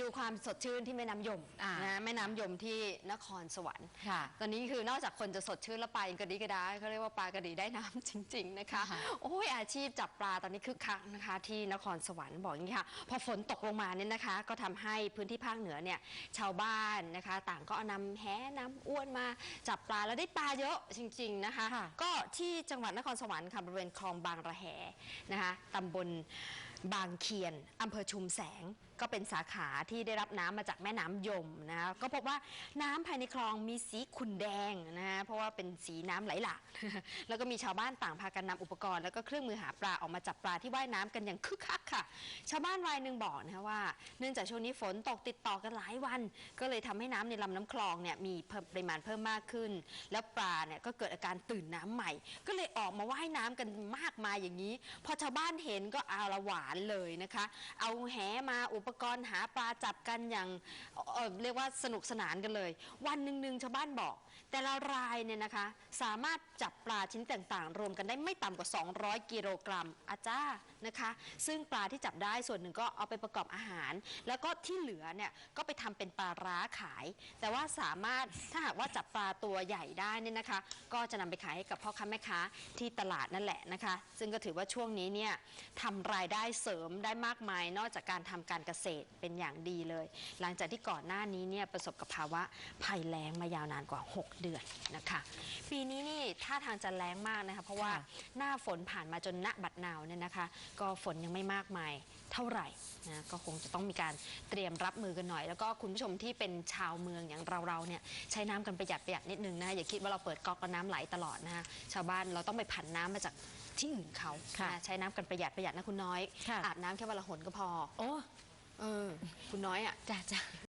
ดูความสดชื่นที่แม่น้ำยมอ่านะแม่น้ำยมที่นครสวรรค์ค่ะตอนนี้คือนอกจากคนจะสดชื่นแล้วไปกระดีกระดาเขาเรียกว่าปลากระดีได้น้ำ จริง ๆ นะคะ ค่ะ โอ้ยอาชีพจับปลาตอนนี้คึกคักนะคะ ที่นครสวรรค์บอกอย่างนี้ค่ะ พอฝนตกลงมาเนี่ยนะคะ ก็ทำให้พื้นที่ภาคเหนือเนี่ยชาวบ้านนะคะ ต่างก็เอานำแหน้ำอ้วนมาจับปลาแล้วได้ปลาเยอะจริง ๆนะคะ ค่ะ ก็ที่จังหวัดนครสวรรค์ค่ะบริเวณคลองบางระแหนะคะตำบลบางเคียนอำเภอชุมแสงก็เป็นสาขาที่ได้รับน้ำมาจากแม่น้ำยมนะคะก็พบว่าน้ำภายในคลองมีสีขุ่นแดงนะคะเพราะว่าเป็นสีน้ำไหลหลาก แล้วก็มีชาวบ้านต่างพากันนำอุปกรณ์ แล้วก็เครื่องมือหาปลาออกมาจับปลาที่ว่ายน้ำกันอย่างคึกคักค่ะ ชาวบ้านรายหนึ่งบอกนะคะว่า เนื่องจากช่วงนี้ฝนตกติดต่อกันหลายวัน ก็เลยทำให้น้ำในลำน้ำคลองเนี่ยมีเพิ่มปริมาณเพิ่มมากขึ้น แล้วปลาเนี่ยก็เกิดอาการตื่นน้ำใหม่ ก็เลยออกมาว่ายน้ำกันมากมายอย่างนี้ พอชาวบ้านเห็นก็อาละหวานเลยนะคะ เอาแหมาอุปกรณ์หาปลาจับกันอย่างเอ่อเรียกว่าสนุกสนานกันเลย วันหนึ่งหนึ่งชาวบ้านบอก แต่ละรายเนี่ยนะคะ สามารถจับปลาชนิดต่างๆ รวมกันได้ไม่ต่ำกว่า 200 กิโลกรัมอาจ้านะคะ ซึ่งปลาที่จับได้ส่วนหนึ่งก็เอาไปประกอบอาหาร แล้วก็ที่เหลือเนี่ยก็ไปทำเป็นปลาร้าขาย แต่ว่าสามารถถ้าหากว่าจับปลาตัวใหญ่ได้เนี่ยนะคะ ก็จะนำไปขายให้กับพ่อค้าแม่ค้าที่ตลาดนั่นแหละนะคะ ซึ่งก็ถือว่าช่วงนี้เนี่ยทำรายได้เสริมได้มากมายนอกจากการทำการเกษตรเป็นอย่างดีเลย หลังจากที่ก่อนหน้านี้เนี่ยประสบกับภาวะภัยแล้งมายาวนานกว่า 6 เดือนนะคะปีนี้นี่ท่าทางจะแล้งมากนะคะเพราะว่าค่ะหน้าฝนผ่านมาจนณบัดนาวเนี่ยนะคะก็ฝนยังไม่มากมายเท่าไหร่นะก็คงจะต้องมีการเตรียมรับมือกันหน่อย แล้วก็คุณผู้ชมที่เป็นชาวเมืองอย่างเราๆเนี่ยใช้น้ำกันประหยัดประหยัดนิดนึงนะอย่าคิดว่าเราเปิดก๊อกแล้วน้ำไหลตลอดนะคะชาวบ้านเราต้องไปผันน้ำมาจากที่อื่นเขาค่ะนะใช้น้ำกันประหยัดประหยัดนะคุณน้อยค่ะอาบน้ำแค่วันละหนก็พอโอ้ เออ คุณน้อยอะ จ้าจ้า